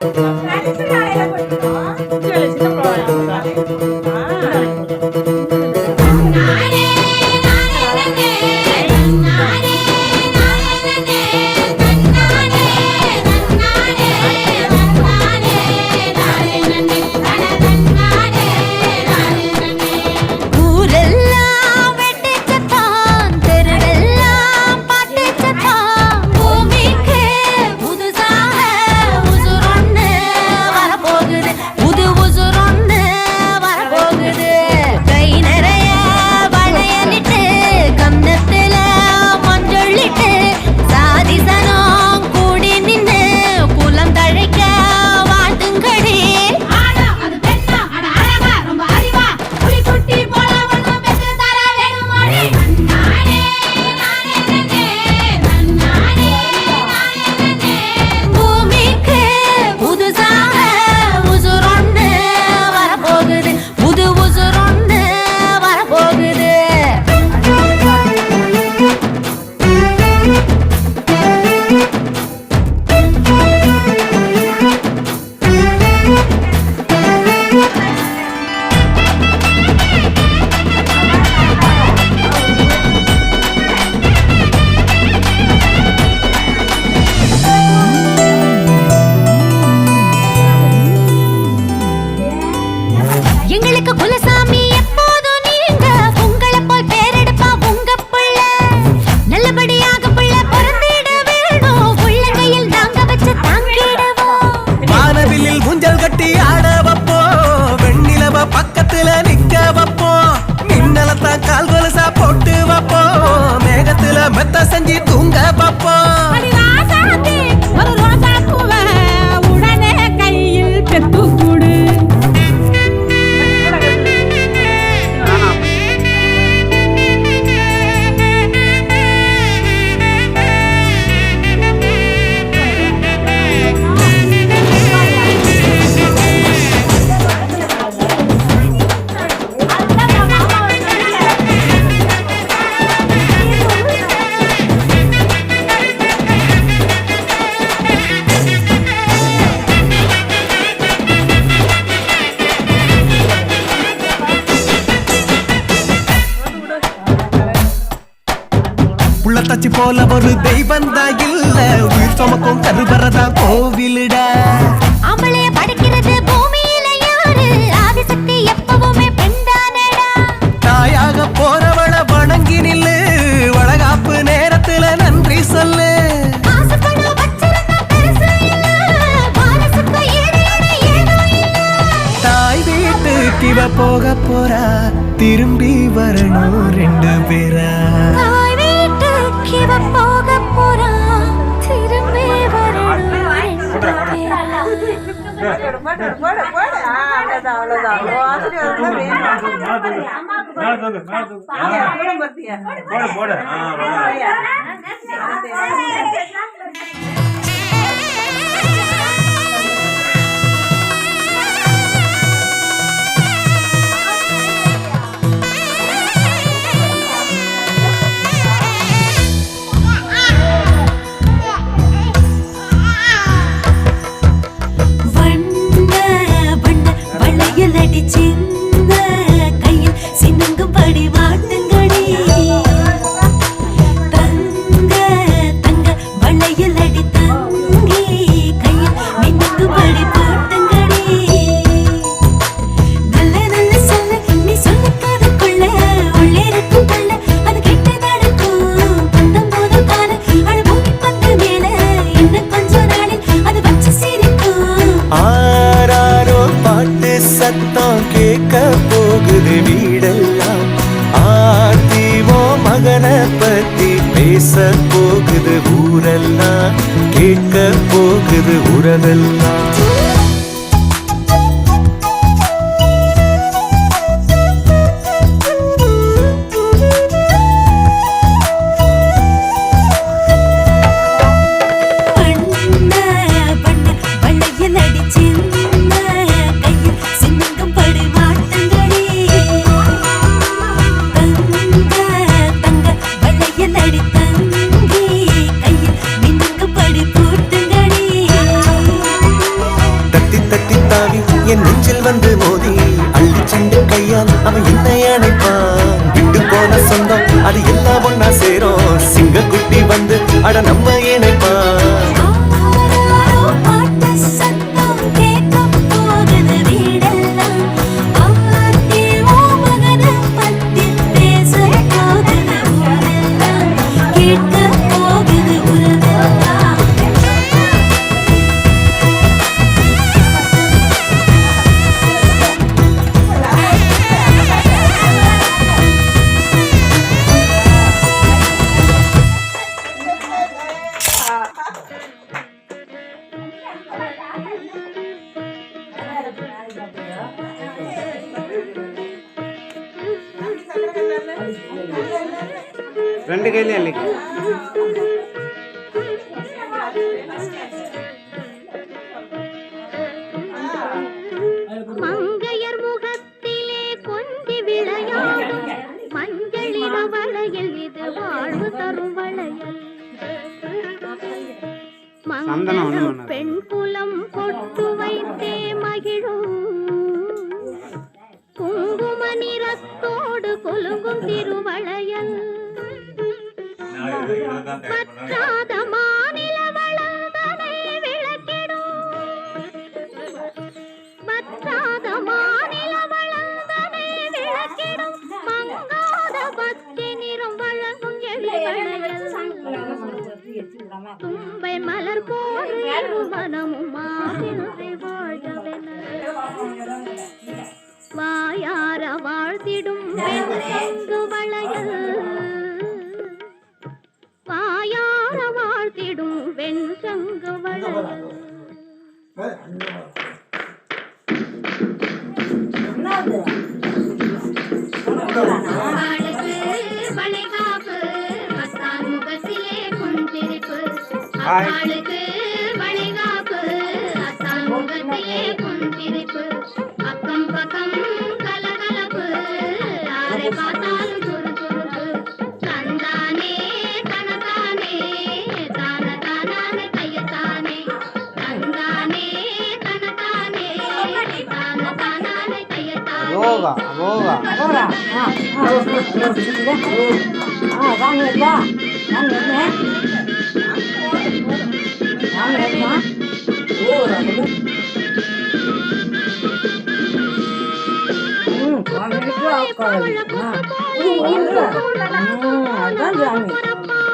来，这是哪？மத்த செஞ்சு தச்சு போல ஒரு தெய்வம் தான் இல்ல. உயிர் சுமக்கும் கருவறதா கோவிலுட. அவளே படைக்கிறது பூமியில யாரு? ஆதிசக்தி எப்பவுமே பெண்தானடா. தாயாக போறவள வணங்கி நில்லு. வளகாப்பு நேரத்துல நன்றி போக போறா. திரும்பி வரணும் ரெண்டு பேரா. போட போட. 今 சத்தம் கேட்க போகுது வீடெல்லாம். ஆத்திவோ மகனை பத்தி பேச போகுது ஊரெல்லாம் கேட்க போகுது உறவெல்லாம். நம்ம ரெண்டு கையிலையும் அள்ளிக்க. மங்கையர் முகத்திலே கொஞ்சி விளையாடும். மஞ்சளிட வளையல் இது வாழ்வு தரும் வளையல். சந்தனம் நிறத்தோடு கொலுங்கும் திருவளையல். பற்றாத வாயார வாழ்த்திடும் வெண்சங்கு வளையல். வாயார வாழ்த்திடும் வெண்சங்கு வளையல். அவளுக்கு வளைகாப்பு மத்தான் முகத்திலே அவளுக்கு aboga, aboga, aboga. Ah, ah, ah, dame ya, dame ya. Dame ya. Ora, Hmm, kami juga kalau, nah, ini, ini, nah, ada jamin.